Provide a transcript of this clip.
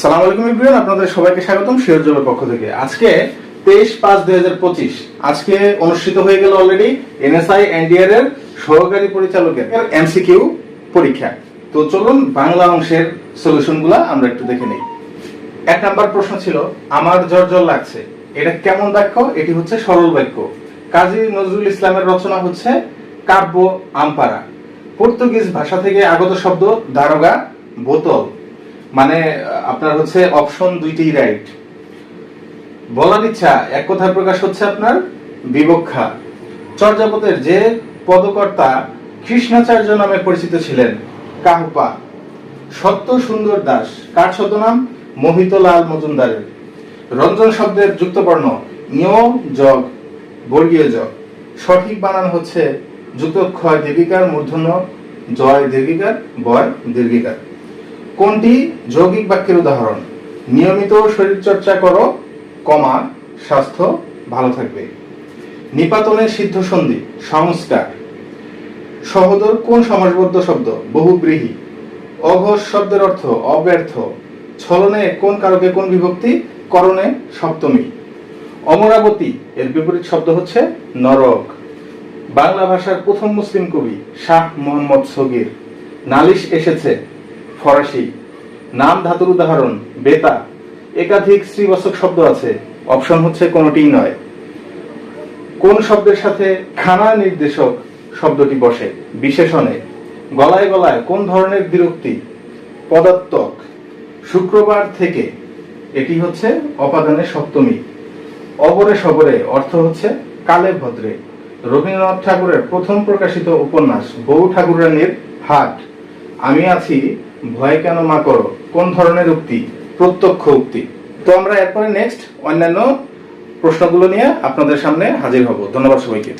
সালাম আলাইকুম ইব্রাহিম আপনাদের সবাইকে স্বাগতম শিওর জবের পক্ষ থেকে। আজকে তেইশ পাঁচ দুই আজকে অনুষ্ঠিত হয়ে গেল অলরেডি এনএসআই এনডিআর এর সহকারী পরিচালকের এমসিকিউ পরীক্ষা। তো চলুন বাংলা অংশের আমরা একটু দেখে এক নাম্বার প্রশ্ন ছিল, আমার জ্বর জ্বর লাগছে। এটা কেমন বাক্য? এটি হচ্ছে সরল বাক্য। কাজী নজরুল ইসলামের রচনা হচ্ছে, কাব্য আমপারা পর্তুগিজ ভাষা থেকে আগত শব্দ দারোগা, বোতল। মানে আপনার হচ্ছে অপশন দুইটি রাইট বলার ইচ্ছা, এক কথায় প্রকাশ হচ্ছে আপনার বিবক্ষা। চর্যাপদের যে পদকর্তা কৃষ্ণাচার্য নামে পরিচিত ছিলেন কাহুপা সত্য সুন্দর দাস। কার ছদ্মনাম মোহিতলাল মজুমদারের। রঞ্জন শব্দের যুক্তবর্ণ, নিয় জগ, বর্গীয় জ সঠিক বানান হচ্ছে যুক্তক্ষয় দীর্ঘিকার মূর্ধন্য, জয় দীর্ঘিকার বয় দীর্ঘিকার কোনটি? যৌগিক বাক্যের উদাহরণ। নিয়মিত শরীরচর্চা করো, কমা, স্বাস্থ্য ভালো থাকবে। নিপাতনের সিদ্ধ সন্ধি সংস্কার। সহদর, কোন সমাসবদ্ধ শব্দ? বহুব্রীহি। অঘোষ শব্দের অর্থ অব্যর্থ। ছলনে, কোন কারকে কোন বিভক্তি? করণে, সপ্তমী। অমরাবতী, এর বিপরীত শব্দ হচ্ছে নরক। বাংলা ভাষার প্রথম মুসলিম কবি শাহ মোহাম্মদ সগির। নালিশ এসেছে ফরাসি। নাম ধাতুর উদাহরণ, বেতা। একাধিক শ্রীবাচক শব্দ আছে। অপশন হচ্ছে কোনটিই নয়। কোন শব্দের সাথে খানা নির্দেশক শব্দটি বসে? বিশেষণে, গলায় গলায় কোন ধরনের বিরক্তি? পদাত্মক, শুক্রবার থেকে। এটি হচ্ছে অপাদানের সপ্তমী। অবরে সবরে অর্থ হচ্ছে কালে ভদ্রে। রবীন্দ্রনাথ ঠাকুরের প্রথম প্রকাশিত উপন্যাস, বউ ঠাকুরানীর হাট। আমি আছি ভয় কেন মা করো? কোন ধরনের উক্তি? প্রত্যক্ষ উক্তি। তো আমরা এরপরে নেক্সট অন্যান্য প্রশ্নগুলো নিয়ে আপনাদের সামনে হাজির হব। ধন্যবাদ সবাইকে।